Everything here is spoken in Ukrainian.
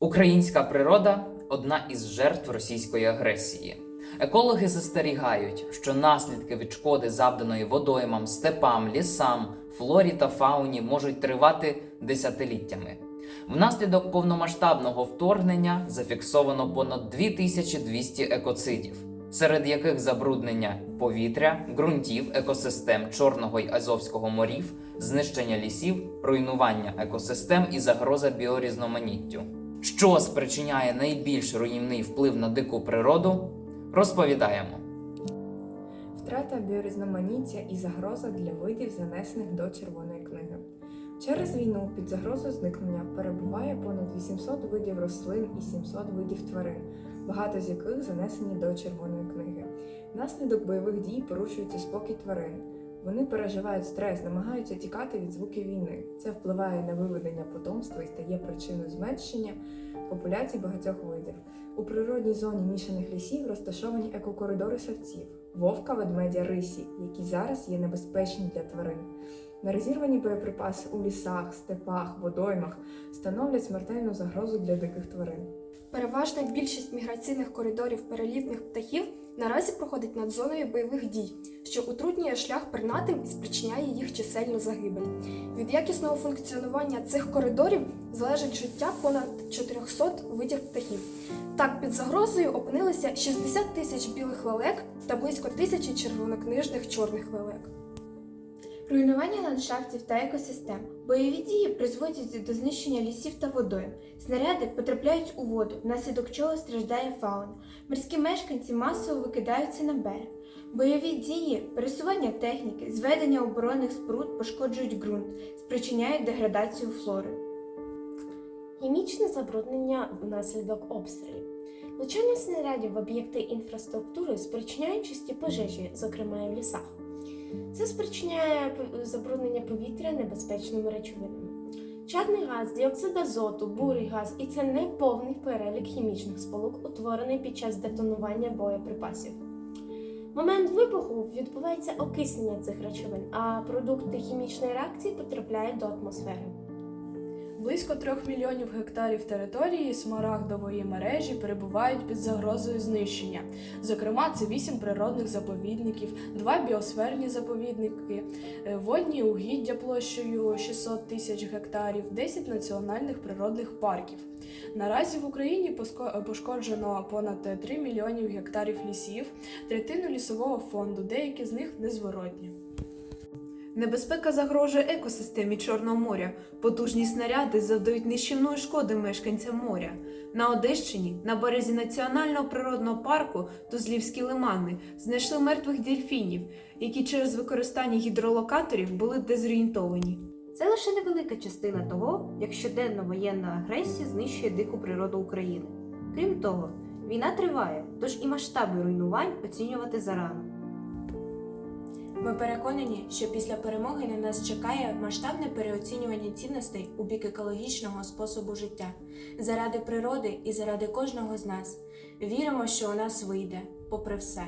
Українська природа одна із жертв російської агресії. Екологи застерігають, що наслідки від шкоди, завданої водоймам, степам, лісам, флорі та фауні можуть тривати десятиліттями. Внаслідок повномасштабного вторгнення зафіксовано понад 2200 екоцидів, серед яких забруднення повітря, ґрунтів, екосистем Чорного й Азовського морів, знищення лісів, руйнування екосистем і загроза біорізноманіттю. Що спричиняє найбільш руйнівний вплив на дику природу, розповідаємо. Втрата біорізноманіття і загроза для видів, занесених до Червоної книги. Через війну під загрозою зникнення перебуває понад 800 видів рослин і 700 видів тварин, багато з яких занесені до Червоної книги. Внаслідок бойових дій порушується спокій тварин. Вони переживають стрес, намагаються тікати від звуків війни. Це впливає на виведення потомства і стає причиною зменшення популяцій багатьох видів. У природній зоні мішаних лісів розташовані екокоридори савців, вовка, ведмедя, рисі, які зараз є небезпечні для тварин. Нерозірвані боєприпаси у лісах, степах, водоймах становлять смертельну загрозу для диких тварин. Переважна більшість міграційних коридорів перелітних птахів наразі проходить над зоною бойових дій, що утруднює шлях пернатим і спричиняє їх чисельну загибель. Від якісного функціонування цих коридорів залежить життя понад 400 видів птахів. Так, під загрозою опинилися 60 тисяч білих лелек та близько тисячі червонокнижних чорних лелек. Руйнування ландшафтів та екосистем. Бойові дії призводять до знищення лісів та водойм. Снаряди потрапляють у воду, внаслідок чого страждає фауна. Морські мешканці масово викидаються на берег. Бойові дії, пересування техніки, зведення оборонних споруд пошкоджують ґрунт, спричиняють деградацію флори. Хімічне забруднення внаслідок обстрілів. Влучання снарядів в об'єкти інфраструктури спричиняють часті пожежі, зокрема і в лісах. Це спричиняє забруднення повітря небезпечними речовинами. Чадний газ, діоксид азоту, бурий газ і це не повний перелік хімічних сполук, утворений під час детонування боєприпасів. В момент вибуху відбувається окиснення цих речовин, а продукти хімічної реакції потрапляють до атмосфери. Близько трьох мільйонів гектарів території смарагдової мережі перебувають під загрозою знищення. Зокрема, це вісім природних заповідників, два біосферні заповідники, е, водні угіддя площею 600 тисяч гектарів, 10 національних природних парків. Наразі в Україні поско- пошкоджено понад 3 мільйонів гектарів лісів, третину лісового фонду, деякі з них незворотні. Небезпека загрожує екосистемі Чорного моря. Потужні снаряди завдають нищівної шкоди мешканцям моря. На Одещині, на березі національного природного парку Тузлівські лимани, знайшли мертвих дельфінів, які через використання гідролокаторів були дезорієнтовані. Це лише невелика частина того, як щоденна воєнна агресія знищує дику природу України. Крім того, війна триває, тож і масштаби руйнувань оцінювати зарано. Ми переконані, що після перемоги на нас чекає масштабне переоцінювання цінностей у бік екологічного способу життя заради природи і заради кожного з нас. Віримо, що у нас вийде, попри все.